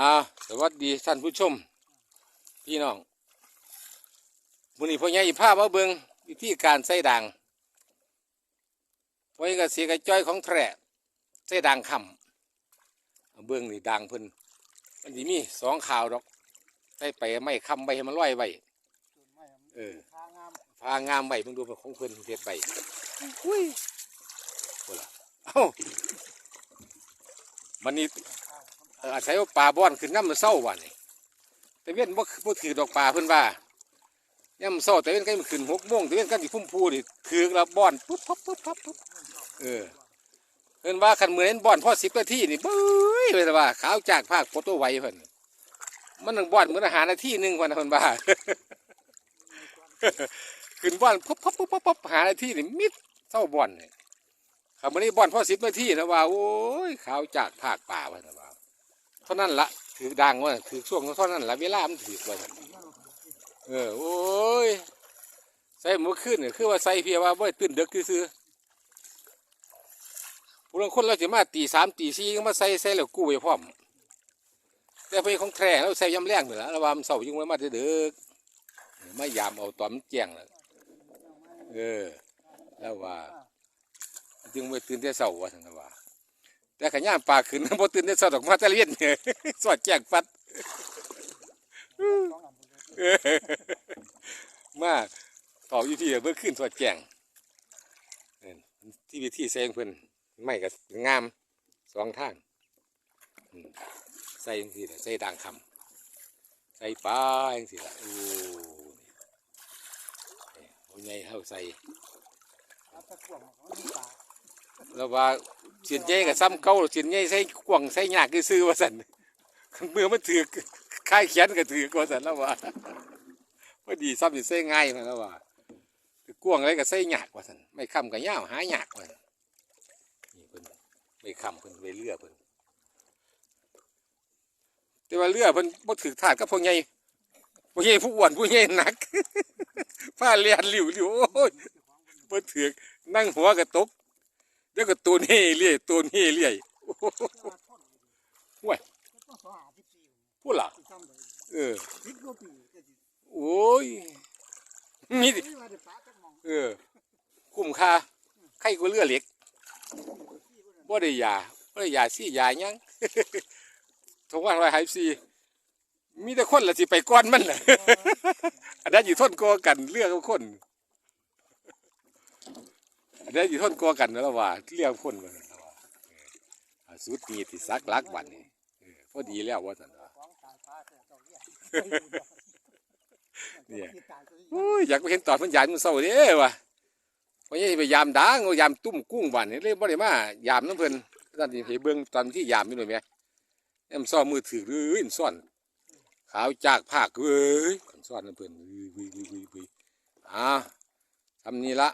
อ่าสวัสดีท่านผู้ชม พี่น้องวันนี้พ่อใหญ่พามาเบิงวิธีการใส่ด่างไว้กับเสียกระจ้อยของแทร่ใส่ด่างคำเบิงนี่ด่างเพิ่นมันจะมีสองข่าวดอกใส่ไปไม่คำไปให้มันลอยไว้เออพางามไว้เบิ่งดูเป็นของเพิ่นเฮ็ดไว้อุ้ยโอ้ล่ะเอ้ามันนี่เอาศัยว่าปลาบ่อนขึ้นน้ำมันเศร้าวันนี่แต่เว้นบ่บ่ถือดอกปลาเพิ่นว่าย่ำเศร้าแต่เว้นก็มันขึ้นหกโมงแต่เว้นกันที่พุ่มพูนี่ถือแล้วบ่อนปุ๊บปั๊บปุ๊บปั๊บปุ๊บเออเพิ่นว่าคันมือเน้นบ่อนพ่อสิบนาทีนี่เบ้ยเพิ่นว่าขาวจากภาคโฟโต้ไวเพิ่นมันนึงบ่อนมื้ออาหารนาทีหนึ่งวันเพิ่นว่าขึ้นบ่อนปุ๊บปั๊บปุ๊บปั๊บปุ๊บหานาทีนี่มิดเศร้าบ่อนเนี่คำมื้อนี้บ่อนพ่อสิบนาทีนะว่าโอ้ยขาวจากภาคป่าเพิ่นว่า เท่านั้นละถือดังว่าถือช่วงเท่านั้นละเวลามันถือว่าเออโอ้ยใส่หมูขึ้นเนี่ยคือว่าใส่เพียว่าบ่ตื่นเด็กซื้อผู้ลงคนเราจะมาตีสามตีสี่ก็มาใส่ใส่แล้วกู้ไปพร้อมแต่เพลของแท้เราใส่ยำแรงเหมือนละระวามเสายิงไว้มาเด็กไม่ยามเอาตอมันแจ้งแล้วเออแล้วว่า จึงไม่ตื่นแต่เสาว่าสันว่า แต่ขย่ามปลาขึ้นบ่ตื่นได้สอดออกมาตะเลียนเนี่ยสอดแจกฟัดเออมาต่ออยู่ที่เบิ่ขึ้นสอดแจงเอิ้นที่วิธีแซงเพิ่นไม่ก็งามสองทางอืมใส่จังซี่ล่ะใส่ด่างคำใส่ปลาจังซี่ล่ะโอ้นี่เอาใหญ่เฮาใส่แล้วว่า เสียนใหญ่กับซ้ำเก่าเสียนใหญ่ใส่กว่างใส่ยากคือซื้อว่าสันเมื่อมันถือค่ายเขียนก็ถือกว่าสันแล้วว่าพอดีซ้ำสิใส่ง่ายมาแล้วว่ากวางอะไรก็ใส่ยากว่าสันไม่ค้ำกับย่าวหายากว่านี่เพิ่นไม่ค้ำเพิ่นไปเลือเพิ่นแต่ว่าเลือเพิ่นบ่ถือถาดกับพวกใหญ่พวกใหญ่ผู้อ้วนผู้ใหญ่หนักผ้าเลียนหลิวหลิวโอ้ยบ่ถือนั่งหัวกระตก เดี๋ยวก็ตัวนี้เรื่อยตัวนี้เรื่อยโอ้โหพูดล่ะเออโอ้ยมีดิเออ คุ้มค่าใครก็เลือเหล็กบ่ได้ยาบ่ได้ยาซี่ยายังทุกวันไว้หายซีมีแต่คนละสิไปก้อนมันน่ะอันนั้นอยู่ทนกอกันเลือกคน อันนี้อยู่ท่อนกอกันแล้วว่าเรียกคนมาแล้วว่าสุดมีที่ซักลักบันนี่พอดีแล้วว่าสันว่าเนี่ยโอ้ยอยากไปเห็นตอนมันยามมันเศร้าเด้ว่ะเพราะยังไปยามด่างยามตุ้มกุ้งบันนี่เลยบ่ได้มายามน้ำเพลินตอนที่เห็นเบิ่งตอนที่ยามอยู่หน่อยไหมแอมซ่อนมือถือหรืออินซ่อนขาวจากภาคเว้ยซ่อนน้ำเพลินวิววิววิววิวอ่าทำนี่ละ